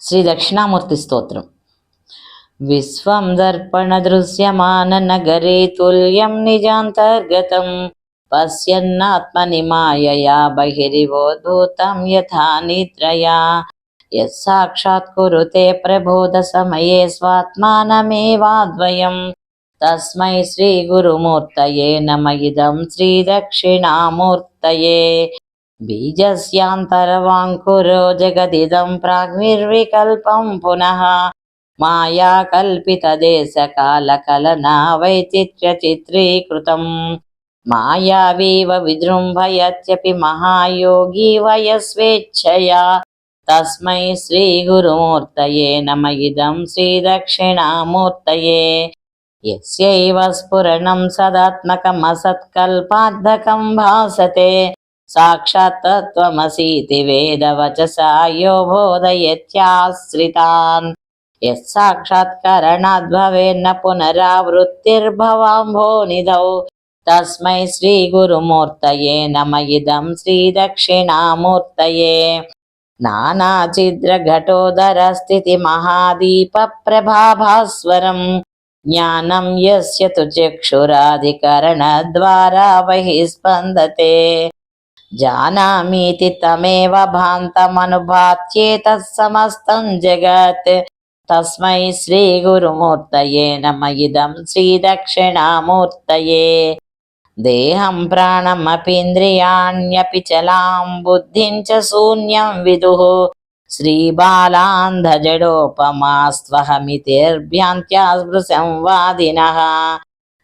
శ్రీ దక్షిణామూర్తి స్తోత్రం. విశ్వం దర్పణ దృశ్యమాన నగరే తుల్యం నిజాంతర్గతం. పశ్యన్నాత్మని మాయయా బహిరివోద్భూతం యథా నిద్రయా. యత్సాక్షాత్ కురుతే ప్రబోధసమయే స్వాత్మానమేవాద్వయం. తస్మై శ్రీ గురుమూర్తయే నమ ఇదం శ్రీ దక్షిణామూర్తయే. బీజస్యాంతరవాంకురో జగదిదం ప్రాగ్నిర్వికల్పం పునః మాయా కల్పితదేశకాలకలనా వైచిత్ర్య చిత్రీకృతం మాయావీవ విజృంభయత్యపి మహాయోగి వయస్వేచ్ఛయా తస్మై శ్రీ గురుమూర్తయే నమ ఇదం శ్రీ దక్షిణామూర్తయే యస్యైవ సాక్షాత్ తత్వమసీతి వేదవచసా యో బోధయత్యాశ్రితాన్ యత్సాక్షాత్కరణాద్భవేన్న పునరావృత్తిర్భవాంభో నిధౌ తస్మై శ్రీగురుమూర్తయే నమ ఇదం శ్రీ దక్షిణామూర్తయే నానాచిద్రఘటోదర స్థితి మహాదీప ప్రభాభాస్వరం జ్ఞానం యస్య తు చక్షురాధికరణ ద్వారా బహిః స్పందతే జానామీతి తమేవ భాంతమనుభాత్యేతత్ సమస్తం జగత్ తస్మై శ్రీ గురుమూర్తయే నమ ఇదం శ్రీ దక్షిణామూర్తయే దేహం ప్రాణమపీంద్రియాణ్యపి చలాం బుద్ధిం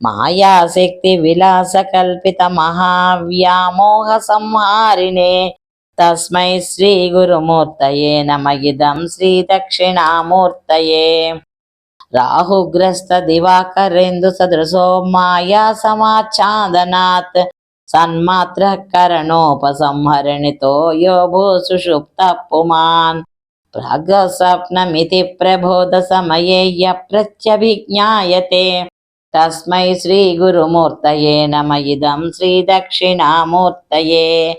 మాయాశక్తి విలాస కల్పిత మహావ్యామోహ సంహారిణే. తస్మై శ్రీ గురుమూర్తయే నమగిదం శ్రీ దక్షిణామూర్తయే. రాహుగ్రస్త దివాకరేందు సదృశో మాయా సమాచ్ఛాదనాత్ సన్మాత్ర కరణోపసంహరణితో యో భూ సుషుప్త పుమాన్. ప్రాగస్వప్నమితి ప్రబోధ సమయే య ప్రత్యభిజ్ఞాయతే. తస్మై శ్రీ గురుమూర్తయే నమ ఇదం శ్రీ దక్షిణామూర్తయే.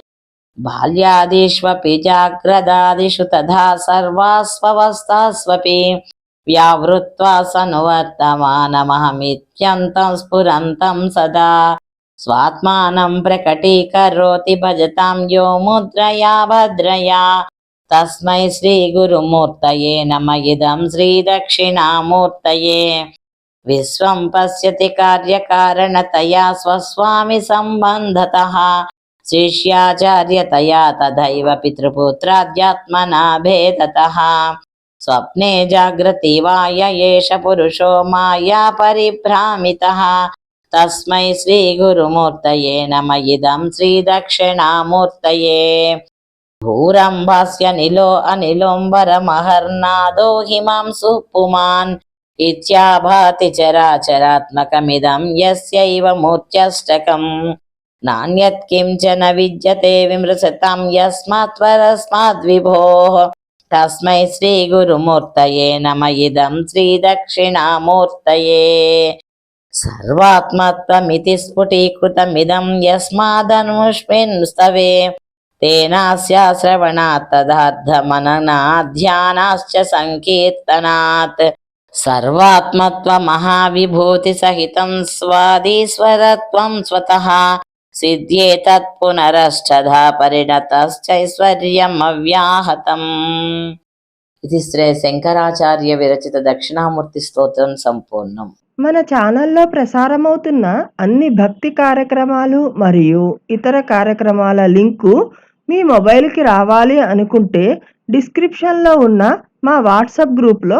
బాల్యాదిష్వపి జాగ్రదాదిషు తథా సర్వాస్వవస్థాస్వపి వ్యావృత్వా సనువర్తమానమహమిత్యంతం స్ఫురంతం సదా. స్వాత్మానం ప్రకటీకరోతి భజతాం యో ముద్రయా భద్రయా. తస్మై శ్రీ గురుమూర్తయే నమ ఇదం శ్రీ దక్షిణామూర్తయే. విశ్వం పశ్యతి కార్యకారణతయా స్వస్వామి సంబంధత. శిష్యాచార్యతయా తథైవ పితృపుత్రాధ్యాత్మనా భేదత స్వప్నే జాగ్రతి వాయ ఏష పురుషో మాయా పరిభ్రామిత. తస్మై శ్రీ గురుమూర్తయే నమ ఇదం శ్రీ దక్షిణామూర్తయే. భూరంభాస్య నిలో అనిలోంబరమహర్నాదో హిమాం సుపుమాన్ ఇత్యాభాతి చరాచరాత్మకమిదం యస్యైవ మూర్త్యష్టకం నాణ్యత్ కించన విద్యతే విమృశతాం యస్మాత్వరస్మాద్విభోः తస్మై శ్రీ గురుమూర్తయే నమ ఇదం శ్రీ దక్షిణామూర్తయే సర్వాత్మత్వమితి స్ఫుటీకృతమిదం యస్మాదనుష్మిన్ స్తవే తేనాస్య శ్రవణాత్ తదార్థమననాధ్యానాశ్చ సంకీర్తనాత్ సర్వాత్మత్వ మహావిభూతి సహితం స్వాదీశ్వరత్వం స్వతః సిద్ధ్యేతత్ పునరష్టధా పరిణతశ్చైశ్వర్యం అవ్యాహతం ఇది శ్రీ శంకరాచార్య విరచిత దక్షిణామూర్తి స్తోత్రం సంపూర్ణం మన ఛానల్లో ప్రసారమవుతున్న అన్ని భక్తి కార్యక్రమాలు మరియు ఇతర కార్యక్రమాల లింకు మీ మొబైల్కి రావాలి అనుకుంటే డిస్క్రిప్షన్లో ఉన్న మా వాట్సాప్ గ్రూప్లో